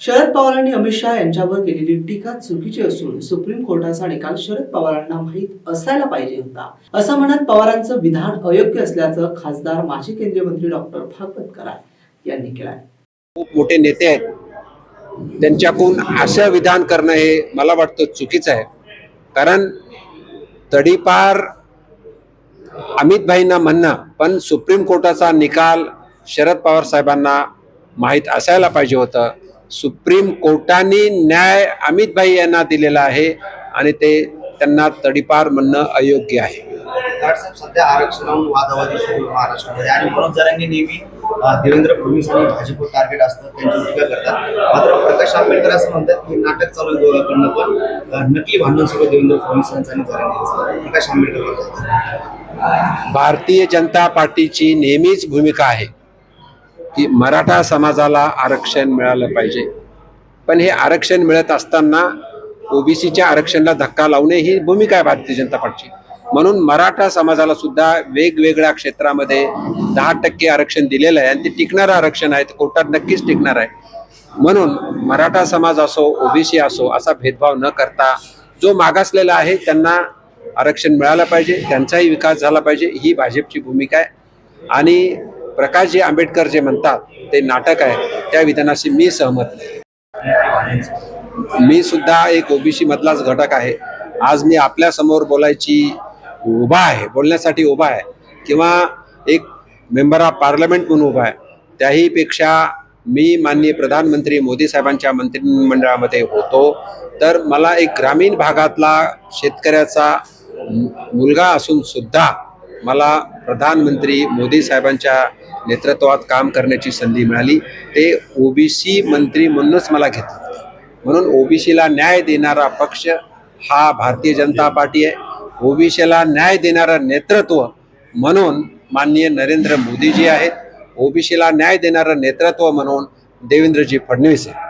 शरद पवारांनी अमित शहा यांच्यावर केलेली टीका चुकीची असून सुप्रीम कोर्टाचा निकाल शरद पवारांना माहीत असायला पाहिजे होता. असं म्हणत पवारांचं विधान अयोग्य असल्याचं खासदार माजी केंद्रीय मंत्री डॉक्टर भागवत कराड यांनी केलं खूप मोठे नेते आहेत. त्यांच्याकडून असं विधान करणं हे मला वाटतं चुकीचं आहे. कारण तडीपार अमितभाईंना म्हणणं पण सुप्रीम कोर्टाचा निकाल शरद पवार साहेबांना माहीत असायला पाहिजे होतं. सुप्रीम कोर्टाने न्याय अमितभाई यांना दिलेला आहे आणि ते त्यांना तडीपार म्हणणं अयोग्य आहे. सध्या आरक्षणावरून वादावादी सुरू महाराष्ट्रामध्ये आणि मनोज जरांगे नेहमी देवेंद्र फडणवीस आणि भाजप टार्गेट असतात त्यांची टीका करतात. मात्र प्रकाश आंबेडकर असं म्हणतात की नाटक चालू आहे दोघांकडनं पण अं, नकली भांडण सुरू आहे देवेंद्र फडणवीस यांचं आणि जरांगे यांचं. प्रकाश आंबेडकर भारतीय जनता पार्टीची नेहमीच भूमिका आहे. की मराठा समाजाला आरक्षण मिळालं पाहिजे. पण हे आरक्षण मिळत असताना ओबीसीच्या आरक्षणाला धक्का लावणे ही भूमिका आहे भारतीय जनता पार्टीची. म्हणून मराठा समाजाला सुद्धा वेगवेगळ्या क्षेत्रामध्ये दहा टक्के आरक्षण दिलेलं आहे आणि ते टिकणारं आरक्षण आहे ते कोर्टात नक्कीच टिकणार आहे. म्हणून मराठा समाज असो ओबीसी असो असा भेदभाव न करता जो मागासलेला आहे त्यांना आरक्षण मिळालं पाहिजे त्यांचाही विकास झाला पाहिजे ही भाजपची भूमिका आहे. आणि प्रकाशजी आंबेडकर जे म्हणतात ते नाटक आहे. त्या विधानाशी मी सहमत मी सुद्धा एक ओबीसी मधलाच घटक आहे. आज मी आपल्यासमोर बोलायची उभा आहे बोलण्यासाठी उभा आहे किंवा एक मेंबर ऑफ पार्लमेंट म्हणून उभा आहे त्याही पेक्षा मी माननीय प्रधानमंत्री मोदी साहेबांच्या मंत्रिमंडळामध्ये होतो तर मला एक ग्रामीण भागातला शेतकऱ्याचा मुलगा असून सुद्धा मला प्रधानमंत्री मोदी साहेबांच्या नेतृत्वात काम करण्याची संधी मिळाली. ते ओबीसी मंत्री म्हणूनच मला घेतलं. म्हणून ओबीसीला न्याय देणारा पक्ष हा भारतीय जनता पार्टी आहे. ओबीसीला न्याय देणारं नेतृत्व म्हणून माननीय नरेंद्र मोदीजी आहेत. ओबीसीला न्याय देणारं नेतृत्व म्हणून देवेंद्रजी फडणवीस आहेत.